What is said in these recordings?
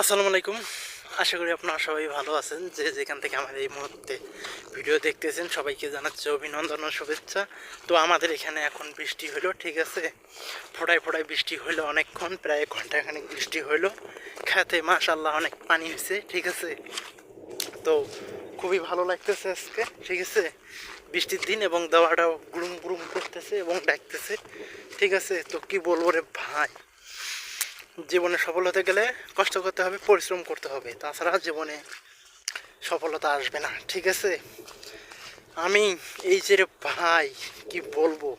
আসসালামু আলাইকুম। আশা করি আপনারা সবাই ভালো আছেন। যে যেখান থেকে আমাদের এই মুহূর্তে ভিডিও দেখতেছেন, সবাইকে জানাচ্ছি অভিনন্দন ও শুভেচ্ছা। তো আমাদের এখানে এখন বৃষ্টি হলো, ঠিক আছে? ফোটায় ফোটায় বৃষ্টি হলো অনেকক্ষণ, প্রায় ঘন্টাখানেক বৃষ্টি হলো। খেতে মাশাল্লাহ অনেক পানি হয়েছে, ঠিক আছে? তো খুবই ভালো লাগতেছে আজকে, ঠিক আছে? বৃষ্টির দিন এবং দাওয়াটাও গুড়ুম গুড়ুম করতেছে এবং ডাকতেছে, ঠিক আছে? তো কি বলব রে ভাই? জীবনে সফল হতে গেলে কষ্ট করতে হবে, পরিশ্রম করতে হবে। তাছাড়া জীবনে সফলতা আসবে না, ঠিক আছে? আমি এই যে ভাই, কি বলব?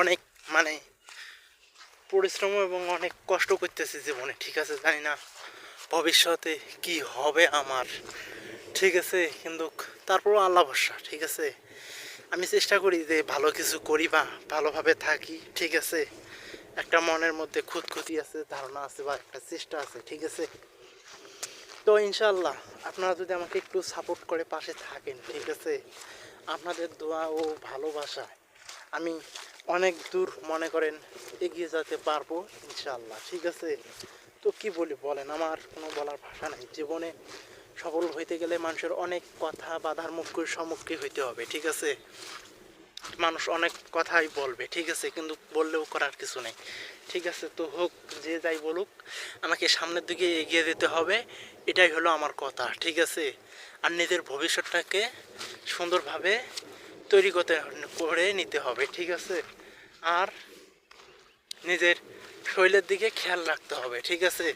অনেক মানে পরিশ্রম এবং অনেক কষ্ট করতেছি জীবনে, ঠিক আছে? জানি না ভবিষ্যতে কি হবে আমার, ঠিক আছে? কিন্তু তারপরও আল্লাহ ভরসা, ঠিক আছে? আমি চেষ্টা করি যে ভালো কিছু করি বা ভালোভাবে থাকি, ঠিক আছে? একটা মনের মধ্যে খুঁতখুতি আছে, ধারণা আছে বা একটা চেষ্টা আছে, ঠিক আছে? তো ইনশাল্লাহ আপনারা যদি আমাকে একটু সাপোর্ট করে পাশে থাকেন, ঠিক আছে? আপনাদের দোয়া ও ভালোবাসায় আমি অনেক দূর মনে করেন এগিয়ে যেতে পারব ইনশাল্লাহ ঠিক আছে? তো কি বলি বলেন, আমার কোনো বলার ভাষা নাই। জীবনে সফল হইতে গেলে মানুষের অনেক কথা বাধার মুখের সম্মুখীন হইতে হবে, ঠিক আছে? মানুষ অনেক কথাই বলবে, ঠিক আছে? কিন্তু বললেও করার কিছু নেই। ঠিক আছে, তো হোক, যে যাই বলুক, আমাকে সামনের দিকে এগিয়ে যেতে হবে, এটাই হলো আমার কথা, ঠিক আছে? আর নিজের ভবিষ্যৎটাকে সুন্দরভাবে তৈরি করতে করে নিতে হবে, ঠিক আছে? আর নিজের শরীরের দিকে খেয়াল রাখতে হবে, ঠিক আছে?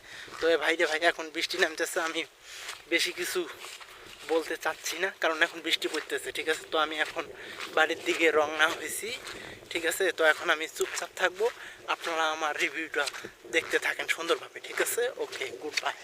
তো ভাই রে ভাই, এখন বৃষ্টি নামতেছে, আমি বেশি কিছু বলতে চাচ্ছি না, কারণ এখন বৃষ্টি পড়তেছে, ঠিক আছে? তো আমি এখন বাড়ির দিকে রং না হয়েছি, ঠিক আছে? তো এখন আমি চুপচাপ থাকব, আপনারা আমার রিভিউটা দেখতে থাকেন সুন্দরভাবে, ঠিক আছে? Okay good bye